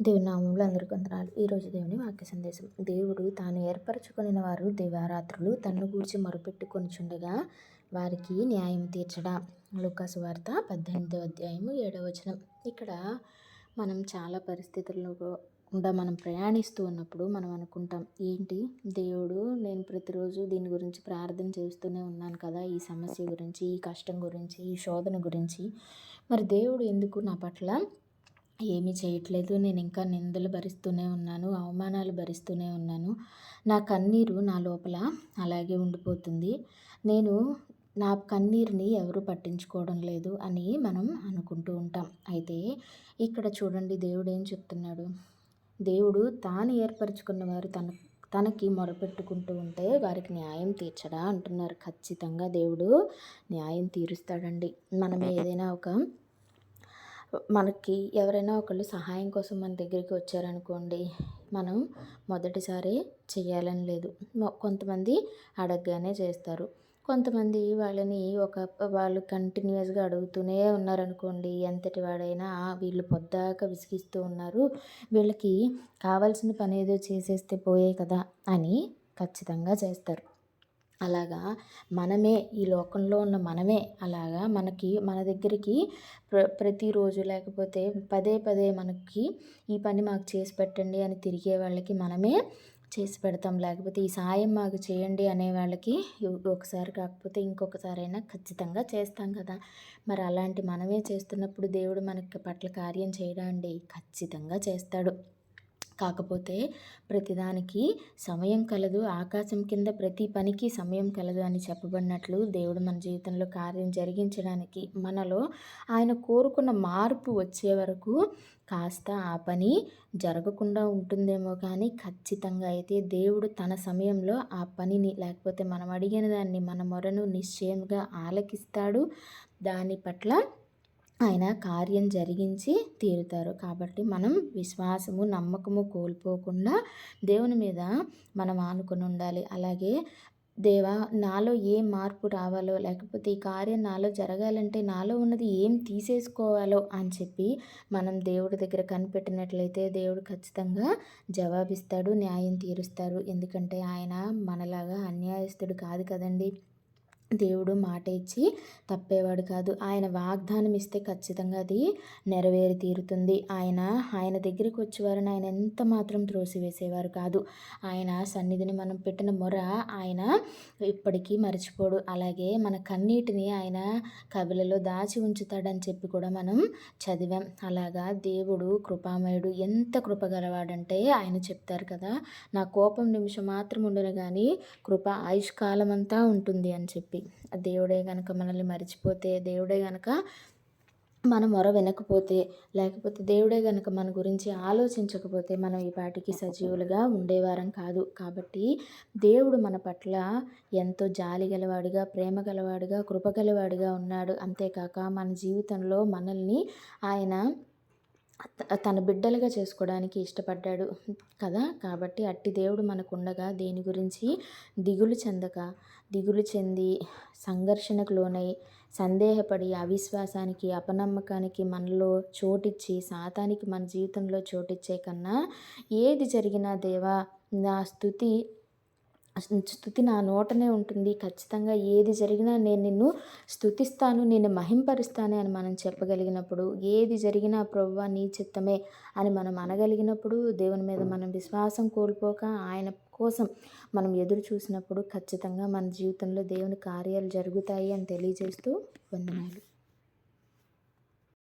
దేవునామంలో అందరి అందరికీ వందనాలు. ఈరోజు దేవుని వాక్య సందేశం. దేవుడు తాను ఏర్పరచుకుని వారు దివారాత్రులు తన్ను గూర్చి మొరుపెట్టుకొనిచుండగా వారికి న్యాయం తీర్చడా? లుకాసు వార్త పద్దెనిమిదవ అధ్యాయము ఏడవ వచనం. ఇక్కడ మనం చాలా పరిస్థితుల్లో గుండా మనం ప్రయాణిస్తూ ఉన్నప్పుడు మనం అనుకుంటాం ఏంటి? దేవుడు నేను ప్రతిరోజు దీని గురించి ప్రార్థన చేస్తూనే ఉన్నాను కదా ఈ సమస్య గురించి ఈ కష్టం గురించి ఈ శోధన గురించి. మరి దేవుడు ఎందుకు నా పట్ల ఏమీ చేయట్లేదు. నేను ఇంకా నిందలు భరిస్తూనే ఉన్నాను అవమానాలు భరిస్తూనే ఉన్నాను. నా కన్నీరు నా లోపల అలాగే ఉండిపోతుంది. నేను నా కన్నీరుని ఎవరు పట్టించుకోవడం లేదు అని మనం అనుకుంటూ ఉంటాం. అయితే ఇక్కడ చూడండి దేవుడు ఏం చెప్తున్నాడు. దేవుడు తాను ఏర్పరచుకున్న వారు తన తనకి మొరపెట్టుకుంటూ ఉంటే వారికి న్యాయం తీర్చడా అంటున్నారు. ఖచ్చితంగా దేవుడు న్యాయం తీరుస్తాడండి. మనం ఏదైనా ఒక మనకి ఎవరైనా ఒకళ్ళు సహాయం కోసం మన దగ్గరికి వచ్చారనుకోండి మనం మొదటిసారి చేయాలని లేదు. కొంతమంది అడగగానే చేస్తారు. కొంతమంది వాళ్ళని ఒక వాళ్ళు కంటిన్యూస్గా అడుగుతూనే ఉన్నారనుకోండి ఎంతటి వాడైనా వీళ్ళు పొద్దాక విసిగిస్తూ ఉన్నారు వీళ్ళకి కావాల్సిన పని ఏదో చేసేస్తే పోయే కదా అని ఖచ్చితంగా చేస్తారు. అలాగా మనమే ఈ లోకంలో ఉన్న మనమే అలాగా మనకి మన దగ్గరికి ప్ర ప్రతిరోజు లేకపోతే పదే పదే మనకి ఈ పని మాకు చేసి పెట్టండి అని తిరిగే వాళ్ళకి మనమే చేసి పెడతాం. లేకపోతే ఈ సాయం మాకు చేయండి అనే వాళ్ళకి ఒకసారి కాకపోతే ఇంకొకసారైనా ఖచ్చితంగా చేస్తాం కదా. మరి అలాంటి మనమే చేస్తున్నప్పుడు దేవుడు మనకి పట్ల కార్యం చేయడండి ఖచ్చితంగా చేస్తాడు. కాకపోతే ప్రతిదానికి సమయం కలదు. ఆకాశం కింద ప్రతి పనికి సమయం కలదు అని చెప్పబడినట్లు దేవుడు మన జీవితంలో కార్యం జరిగించడానికి మనలో ఆయన కోరుకున్న మార్పు వచ్చే వరకు కాస్త ఆ పని జరగకుండా ఉంటుందేమో కానీ ఖచ్చితంగా అయితే దేవుడు తన సమయంలో ఆ పనిని లేకపోతే మనం అడిగిన దాన్ని మన మొరను నిశ్చయంగా ఆలకిస్తాడు. దాని పట్ల ఆయన కార్యం జరిగించి తీరుతారు. కాబట్టి మనం విశ్వాసము నమ్మకము కోల్పోకుండా దేవుని మీద మనం ఆనుకొని ఉండాలి. అలాగే దేవా నాలో ఏ మార్పు రావాలో లేకపోతే ఈ కార్యం నాలో జరగాలంటే నాలో ఉన్నది ఏం తీసేసుకోవాలో అని చెప్పి మనం దేవుడి దగ్గర కనిపెట్టినట్లయితే దేవుడు ఖచ్చితంగా జవాబిస్తాడు న్యాయం తీరుస్తారు. ఎందుకంటే ఆయన మనలాగా అన్యాయస్తుడు కాదు కదండి. దేవుడు మాట ఇచ్చి తప్పేవాడు కాదు. ఆయన వాగ్దానం ఇస్తే ఖచ్చితంగా అది నెరవేరి తీరుతుంది ఆయన ఆయన దగ్గరికి వచ్చేవారని ఆయన ఎంత మాత్రం త్రోసివేసేవారు కాదు. ఆయన సన్నిధిని మనం పెట్టిన మొర ఆయన ఇప్పటికీ మర్చిపోడు. అలాగే మన కన్నీటిని ఆయన కవిలలో దాచి ఉంచుతాడని చెప్పి కూడా మనం చదివాం. అలాగా దేవుడు కృపామయుడు ఎంత కృపగలవాడంటే ఆయన చెప్తారు కదా నా కోపం నిమిషం మాత్రం ఉండను కానీ కృప ఆయుష్కాలం అంతా ఉంటుంది అని చెప్పి చెప్పి దేవుడే కనుక మనల్ని మర్చిపోతే దేవుడే కనుక మన మొర వినకపోతే లేకపోతే దేవుడే కనుక మన గురించి ఆలోచించకపోతే మనం ఈ పాటికి సజీవులుగా ఉండేవారం కాదు. కాబట్టి దేవుడు మన పట్ల ఎంతో జాలి గలవాడిగా ప్రేమ గలవాడిగా కృప గలవాడిగా ఉన్నాడు. అంతేకాక మన జీవితంలో మనల్ని ఆయన తన బిడ్డలుగా చేసుకోవడానికి ఇష్టపడ్డాడు. కదా? కాబట్టి అట్టి దేవుడు మనకు ఉండగా దేని గురించి? దిగులు చెందక దిగులు చెంది సంఘర్షణకు లోనై సందేహపడి అవిశ్వాసానికి అపనమ్మకానికి మనలో చోటిచ్చి సాతానికి మన జీవితంలో చోటిచ్చే కన్నా ఏది జరిగినా దేవా నా స్థుతి స్థుతి నా నోటనే ఉంటుంది. ఖచ్చితంగా ఏది జరిగినా నేను నిన్ను స్థుతిస్తాను నేను మహింపరుస్తాను అని మనం చెప్పగలిగినప్పుడు ఏది జరిగినా ప్రవ్వ నీ చిత్తమే అని మనం అనగలిగినప్పుడు దేవుని మీద మనం విశ్వాసం కోల్పోక ఆయన కోసం మనం ఎదురు చూసినప్పుడు ఖచ్చితంగా మన జీవితంలో దేవుని కార్యాలు జరుగుతాయి అని తెలియజేస్తూ వందనాలు.